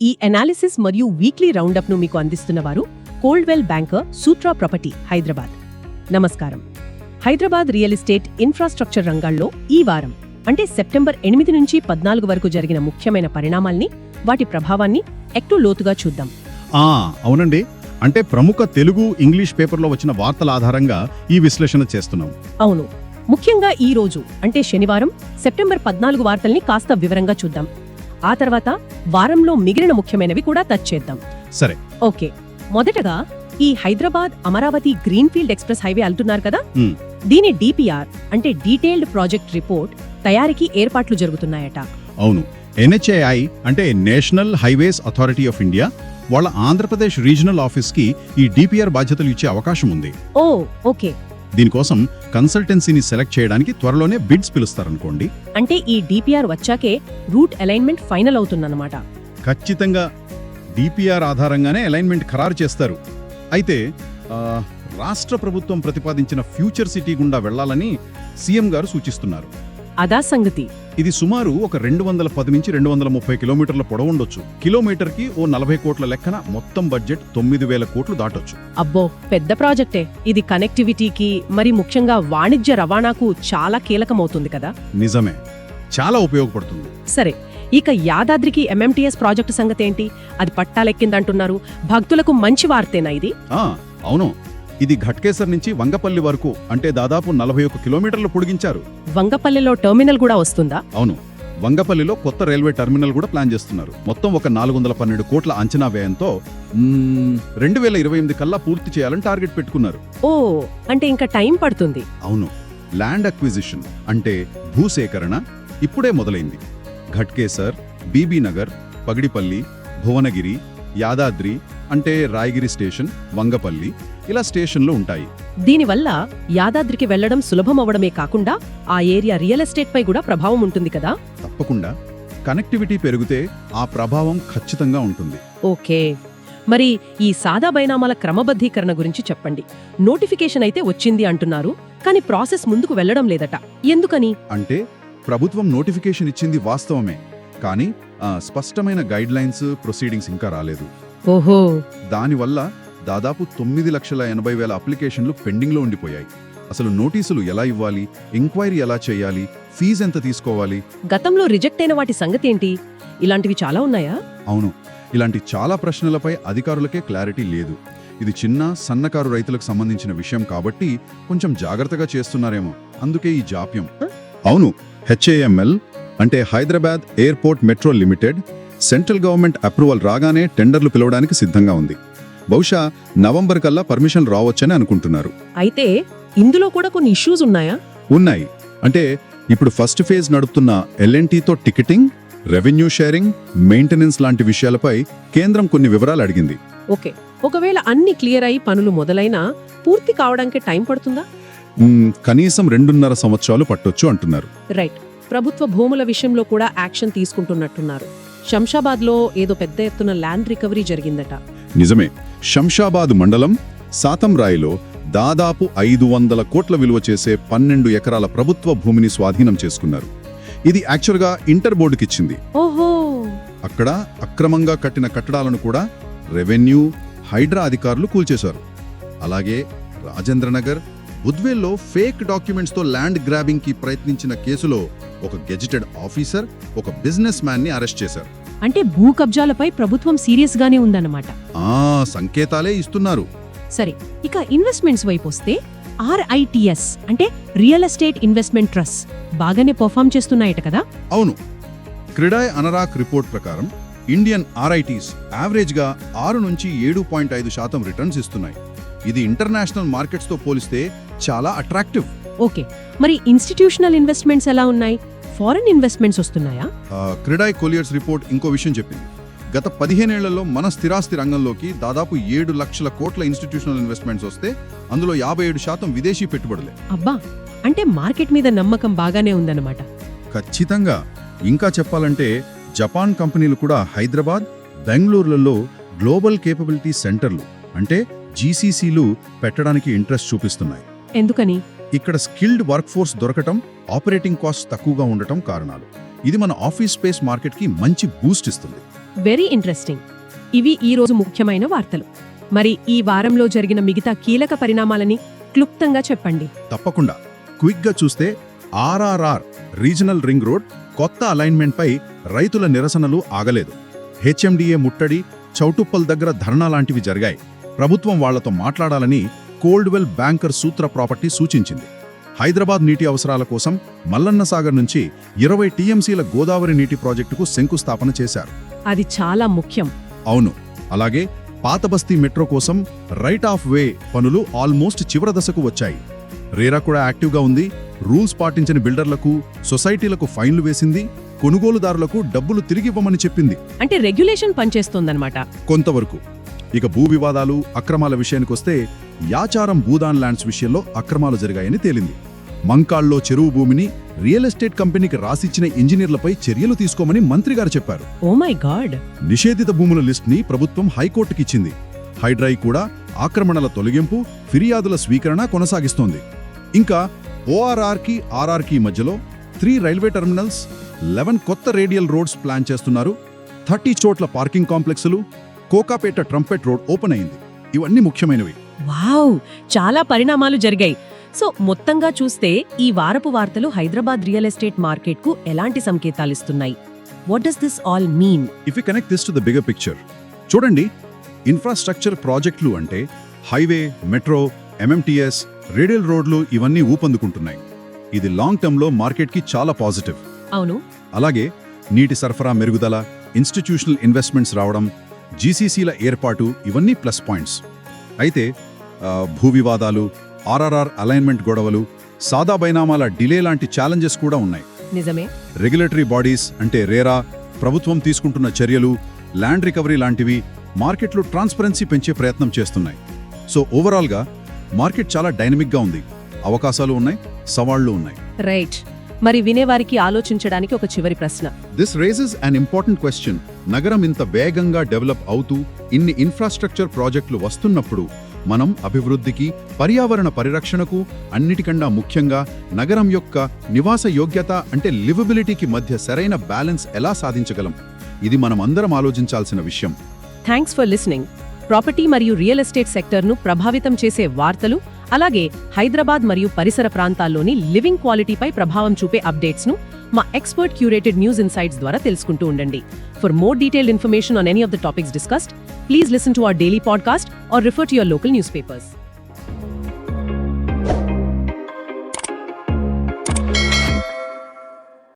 ఈ అనాలిసిస్ మరియు వీక్లీ రౌండప్ను మీకు అందిస్తున్నవారు Coldwell Banker Sutra property Hyderabad నమస్కారం. హైదరాబాద్ రియల్ ఎస్టేట్ ఇన్ఫ్రాస్ట్రక్చర్ రంగాల్లో ఈ వారం అంటే సెప్టెంబర్ ఎనిమిది నుంచి పద్నాలుగు వరకు జరిగిన ముఖ్యమైన పరిణామాల్ని వాటి ప్రభావాన్ని ఎక్కువ లోతుగా చూద్దాం. ఆ అవునండి. అంటే ప్రముఖ తెలుగు ఇంగ్లీష్ పేపర్లో వచ్చిన వార్తల ఆధారంగా ఈ విశ్లేషణ చేస్తున్నాం. అవును. ముఖ్యంగా ఈ రోజు అంటే శనివారం సెప్టెంబర్ పద్నాలుగు వార్తల్ని కాస్త వివరంగా చూద్దాం. ఆ తర్వాత వారంలో మిగిలిన ముఖ్యమైనవి కూడా టచ్ చేద్దాం. సరే. ఓకే. మొదటగా ఈ Hyderabad Amaravati greenfield express highway అంటున్నారు కదా. దీని డిపిఆర్ అంటే డీటెయిల్డ్ ప్రాజెక్ట్ రిపోర్ట్ తయారీకి ఏర్పాట్లు జరుగుతున్నాయట. అవును. ఎన్హెచ్ఏఐ అంటే national highways authority of India వాళ్ళ ఆంధ్రప్రదేశ్ రీజనల్ ఆఫీస్కి ఈ డిపిఆర్ బాధ్యతలు ఇచ్చే అవకాశం ఉంది. ఓ ఓకే. దీనికోసం కన్సల్టెన్సీని సెలెక్ట్ చేయడానికి త్వరలోనే బిడ్స్ పిలుస్తారనుకోండి. అంటే ఈ డిపిఆర్ వచ్చాకే రూట్ అలైన్మెంట్ ఫైనల్ అవుతుందన్నమాట. ఖచ్చితంగా డిపిఆర్ ఆధారంగానే అలైన్మెంట్ ఖరారు చేస్తారు. అయితే రాష్ట్ర ప్రభుత్వం ప్రతిపాదించిన ఫ్యూచర్ సిటీ గుండా వెళ్ళాలని సీఎం గారు సూచిస్తున్నారు. అదా సంగతి. ఇది సుమారు ఒక రెండు వందల పది నుంచి రెండు వందల ముప్పై కిలోమీటర్ల పొడవుండొచ్చు కిలోమీటర్కి ఓ నలభై కోట్ల లెక్కన మొత్తం బడ్జెట్ తొమ్మిది వేల కోట్లు దాటొచ్చు. అబ్బో పెద్ద ప్రాజెక్టే. ఇది కనెక్టివిటీకి మరి ముఖ్యంగా వాణిజ్య రవాణాకు చాలా కీలకమవుతుంది కదా? నిజమే. చాలా ఉపయోగపడుతుంది. సరే ఇక యాదాద్రికి ఎంఎంటీఎస్ ప్రాజెక్టు సంగతేంటి? అది పట్టాలెక్కిందంటున్నారు. భక్తులకు మంచి వార్తేనా ఇది? అవును. ఇది ఘట్కేసర్ నుంచి వంగపల్లి వరకు అంటే దాదాపు నలభై ఒక్క కిలోమీటర్లు పొడిగించారు. వంగపల్లెలో టెర్మినల్ కూడా వస్తుందా? అవును. వంగపల్లిలో కొత్త రైల్వే టెర్మినల్ కూడా ప్లాన్ చేస్తున్నారు. మొత్తం ఒక నాలుగు వందల పన్నెండు కోట్ల అంచనా వ్యయంతో రెండు వేల ఇరవై ఎనిమిది కల్లా పూర్తి చేయాలని టార్గెట్ పెట్టుకున్నారు. ఓ అంటే ఇంకా టైం పడుతుంది. అవును. ల్యాండ్ అక్విజిషన్ అంటే భూసేకరణ ఇప్పుడే మొదలైంది. ఘట్కేసర్ బీబీ నగర్ పగిడిపల్లి భువనగిరి యాదాద్రి అంటే రాయగిరి స్టేషన్ వంగపల్లి ఇలా స్టేషన్లు ఉంటాయి. దీనివల్ల యాదాద్రికి వెళ్ళడం సులభం అవడమే కాకుండా ఆ ఏరియా రియల్ ఎస్టేట్ పై కూడా ప్రభావం ఉంటుంది కదా? తప్పకుండా. కనెక్టివిటీ పెరిగితే ఆ ప్రభావం ఖచ్చితంగా ఉంటుంది. ఓకే. మరి ఈ సాదా బైనామాల క్రమబద్ధీకరణ గురించి చెప్పండి. నోటిఫికేషన్ అయితే వచ్చింది అంటున్నారు కానీ ప్రాసెస్ ముందుకు వెళ్ళడం లేదట. ఎందుకని? అంటే ప్రభుత్వం నోటిఫికేషన్ ఇచ్చింది వాస్తవమే కానీ స్పష్టమైన గైడ్ లైన్స్ ప్రొసీడింగ్స్ ఇంకా రాలేదు. ఓహో. దానివల్ల దాదాపు తొమ్మిది లక్షల ఎనభై వేల అప్లికేషన్లు పెండింగ్లో ఉండిపోయాయి. అసలు నోటీసులు ఎలా ఇవ్వాలి? ఎంక్వైరీ ఎలా చేయాలి? ఫీజు ఎంత తీసుకోవాలి? గతంలో రిజెక్ట్ అయిన వాటి సంగతి ఏంటి? ఇలాంటివి చాలా ఉన్నాయా? అవును. ఇలాంటి చాలా ప్రశ్నలపై అధికారులకే క్లారిటీ లేదు. ఇది చిన్న సన్నకారు రైతులకు సంబంధించిన విషయం కాబట్టి కొంచెం జాగ్రత్తగా చేస్తున్నారేమో. అందుకే ఈ జాప్యం. అవును. హెచ్ఏఎంఎల్ అంటే Hyderabad airport metro limited central government approval రాగానే టెండర్లు పిలవడానికి సిద్ధంగా ఉంది. బహుశా నవంబర్ కల్లా పర్మిషన్ రావచ్చని అనుకుంటున్నారు. అయితే ఇందులో కూడా కొన్ని ఇష్యూస్ ఉన్నాయా? ఉన్నాయి. అంటే ఇప్పుడు ఫస్ట్ ఫేజ్ నడుపుతున్న ఎల్ఎన్టీతో టికెటింగ్ రెవెన్యూ షేరింగ్ మెయింటెనెన్స్ లాంటి విషయాలపై కేంద్రం కొన్ని వివరాలు అడిగింది. ఓకే. ఒకవేళ అన్ని క్లియర్ అయి పనులు మొదలైనా పూర్తి కావడానికి టైం పడుతుందా? కనీసం రెండున్నర సంవత్సరాలు పట్టొచ్చు అంటున్నారు. రైట్. ప్రభుత్వ భూముల విషయంలో కూడా యాక్షన్ తీసుకుంటున్నట్టున్నారు. శంషాబాద్లో ఏదో పెద్ద ఎత్తున ల్యాండ్ రికవరీ జరిగిందట. నిజమే. శంషాబాద్ మండలం సాతంరాయిలో దాదాపు ఐదు వందల కోట్ల విలువ చేసే పన్నెండు ఎకరాల ప్రభుత్వ భూమిని స్వాధీనం చేసుకున్నారు. ఇది యాక్చువల్గా ఇంటర్ బోర్డుకిచ్చింది ఓహో! అక్కడ అక్రమంగా కట్టిన కట్టడాలను కూడా రెవెన్యూ హైడ్రా అధికారులు కూల్చేశారు. అలాగే రాజేంద్రనగర్ బుద్వేల్లో ఫేక్ డాక్యుమెంట్స్తో ల్యాండ్ గ్రాబింగ్కి ప్రయత్నించిన కేసులో ఒక గెజిటెడ్ ఆఫీసర్ ఒక బిజినెస్ మ్యాన్ని అరెస్ట్ చేశారు. అంటే భూ కబ్జాలపై ప్రభుత్వం సీరియస్ గానే ఉందన్నమాట. ఆ సంకేతాలే ఇస్తున్నారు. సరే ఇక ఇన్వెస్ట్మెంట్స్ వైపు వస్తే ఆర్ఐటిఎస్ అంటే రియల్ ఎస్టేట్ ఇన్వెస్ట్మెంట్ ట్రస్ట్ బాగానే పర్ఫామ్ చేస్తున్నాయట కదా? అవును. క్రిడాయ్ అనరాక్ రిపోర్ట్ ప్రకారం ఇండియన్ ఆర్ఐటీస్ యావరేజ్గా ఆరు నుంచి ఏడు పాయింట్ ఐదు శాతం రిటర్న్స్ ఇస్తున్నాయి. ఇది ఇంటర్నేషనల్ మార్కెట్స్తో పోలిస్తే చాలా అట్రాక్టివ్. ఓకే. మరి ఇన్స్టిట్యూషనల్ ఇన్వెస్ట్మెంట్స్ ఎలా ఉన్నాయి? ఫారెన్ ఇన్వెస్ట్మెంట్స్ వస్తున్నాయా? క్రిడాయ్ కొలియర్స్ రిపోర్ట్ ఇంకో విషయం చెప్పింది. గత పదిహేనేళ్ళలో మన స్థిరాస్తి రంగంలోకి దాదాపు ఏడు లక్షల కోట్ల ఇన్స్టిట్యూషనల్ ఇన్వెస్ట్మెంట్స్ వస్తే అందులో యాభై ఏడు శాతం విదేశీ పెట్టుబడులే. అబ్బా! అంటే మార్కెట్ మీద నమ్మకం బాగానే ఉందన్నమాట. ఖచ్చితంగా. ఇంకా చెప్పాలంటే జపాన్ కంపెనీలు కూడా హైదరాబాద్ బెంగళూరులలో గ్లోబల్ కేపబిలిటీ సెంటర్లు అంటే జీసీసీలు పెట్టడానికి ఇంట్రెస్ట్ చూపిస్తున్నాయి. ఎందుకని? ఇక్కడ స్కిల్డ్ వర్క్ ఫోర్స్ దొరకటం ఆపరేటింగ్ కాస్ట్ తక్కువగా ఉండటం కారణాలు. ఇది మన ఆఫీస్ స్పేస్ మార్కెట్కి మంచి బూస్ట్ ఇస్తుంది. Very interesting. ఇవి ఈ రోజు ముఖ్యమైన వార్తలు. మరి ఈ వారంలో జరిగిన మిగతా కీలక పరిణామాలని క్లుప్తంగా చెప్పండి. తప్పకుండా. క్విక్గా చూస్తే ఆర్ఆర్ఆర్ రీజనల్ రింగ్ రోడ్ కొత్త అలైన్మెంట్పై రైతుల నిరసనలు ఆగలేదు. హెచ్ఎండిఏ ముట్టడి చౌటుప్పల్ దగ్గర ధర్నా లాంటివి జరిగాయి. ప్రభుత్వం వాళ్ళతో మాట్లాడాలని కోల్డ్వెల్ బ్యాంకర్ సూత్ర ప్రాపర్టీ సూచించింది. హైదరాబాద్ నీటి అవసరాల కోసం మల్లన్న సాగర్ నుంచి ఇరవై టీఎంసీల గోదావరి నీటి ప్రాజెక్టుకు శంకుస్థాపన చేశారు. అది చాలా ముఖ్యం. అవును. అలాగే పాతబస్తీ మెట్రో కోసం రైట్ ఆఫ్ వే పనులు ఆల్మోస్ట్ చివరి దశకు వచ్చాయి. రేరా కూడా యాక్టివ్గా ఉంది. రూల్స్ పాటించని బిల్డర్లకు సొసైటీలకు ఫైన్లు వేసింది. కొనుగోలుదారులకు డబ్బులు తిరిగివ్వమని చెప్పింది. అంటే రెగ్యులేషన్ పనిచేస్తోందన్నమాట. కొంతవరకు. ఇక భూ వివాదాలు అక్రమాల విషయానికొస్తే యాచారం భూదాన్ ల్యాండ్స్ విషయంలో అక్రమాలు జరిగాయని తేలింది. మంకాల్లో చెరువు భూమిని రియల్ ఎస్టేట్ కంపెనీకి రాసిచ్చిన ఇంజనీర్లపై చర్యలు తీసుకోమని మంత్రి గారు చెప్పారు గాడ్ నిషేధిత భూముల లిస్ట్ని ప్రభుత్వం హైకోర్టుకిచ్చింది. హైడ్రాయి కూడా ఆక్రమణల తొలగింపు ఫిర్యాదుల స్వీకరణ కొనసాగిస్తోంది. ఇంకా ఓఆర్ఆర్కి ఆర్ఆర్కి మధ్యలో త్రీ రైల్వే టెర్మినల్స్ లెవెన్ కొత్త రేడియల్ రోడ్స్ ప్లాన్ చేస్తున్నారు. థర్టీ చోట్ల పార్కింగ్ కాంప్లెక్సులు కోకాపేట ట్రంపెట్ రోడ్ ఓపెన్ అయింది. ఇవన్నీ ముఖ్యమైనవి. వావ్ చాలా పరిణామాలు జరిగాయి. సో మొత్తంగా చూస్తే ఈ వారపు వార్తలు హైదరాబాద్ రియల్ ఎస్టేట్ మార్కెట్కు ఎలాంటి సంకేతాలిస్తున్నాయి what does this all mean if you connect this to the bigger picture చూడండి ఇన్ఫ్రాస్ట్రక్చర్ ప్రాజెక్టులు అంటే హైవే మెట్రో ఎంఎంటీఎస్ రేడియల్ రోడ్లు ఇవన్నీ ఊపందుకుంటున్నాయి. ఇది లాంగ్ టర్మ్లో మార్కెట్కి చాలా పాజిటివ్ అవును. అలాగే నీటి సరఫరా మెరుగుదల ఇన్స్టిట్యూషనల్ ఇన్వెస్ట్మెంట్స్ రావడం జీసీసీల ఏర్పాటు ఇవన్నీ ప్లస్ పాయింట్స్ అయితే భూ వివాదాలు ఆర్ఆర్ఆర్ అలైన్మెంట్ గొడవలు సాదా బైనామాల డిలే లాంటి ఛాలెంజెస్ కూడా ఉన్నాయి. నిజమే. రెగ్యులేటరీ బాడీస్ అంటే రేరా ప్రభుత్వం తీసుకుంటున్న చర్యలు ల్యాండ్ రికవరీ లాంటివి మార్కెట్లో ట్రాన్స్పరెన్సీ పెంచే ప్రయత్నం చేస్తున్నాయి. సో ఓవరాల్గా మార్కెట్ చాలా డైనమిక్గా ఉంది. అవకాశాలు ఉన్నాయి సవాళ్ళు ఉన్నాయి. రైట్. మరి వినేవారికి ఆలోచించడానికి ఒక చివరి ప్రశ్న. This raises an important question నగరం ఇంత వేగంగా డెవలప్ అవుతూ ఇన్ని ఇన్ఫ్రాస్ట్రక్చర్ ప్రాజెక్టులు వస్తున్నప్పుడు మనం అభివృద్ధికి పర్యావరణ పరిరక్షణకు అన్నిటికన్నా ముఖ్యంగా నగరం యొక్క నివాస యోగ్యత అంటే లివబిలిటీకి మధ్య సరైన బ్యాలెన్స్ ఎలా సాధించగలం? ఇది మనం అందరం ఆలోచించాల్సిన విషయం. థ్యాంక్స్ ఫర్ లిసనింగ్ ప్రాపర్టీ మరియు రియల్ ఎస్టేట్ సెక్టర్ను ప్రభావితం చేసే వార్తలు అలాగే హైదరాబాద్ మరియు పరిసర ప్రాంతాల్లోని లివింగ్ క్వాలిటీపై ప్రభావం చూపే అప్డేట్స్ను మా ఎక్స్పర్ట్ క్యూరేటెడ్ న్యూస్ ఇన్సైట్స్ ద్వారా తెలుసుకుంటూ ఉండండి. For more detailed information on any of the topics discussed please listen to our daily podcast or refer to your local newspapers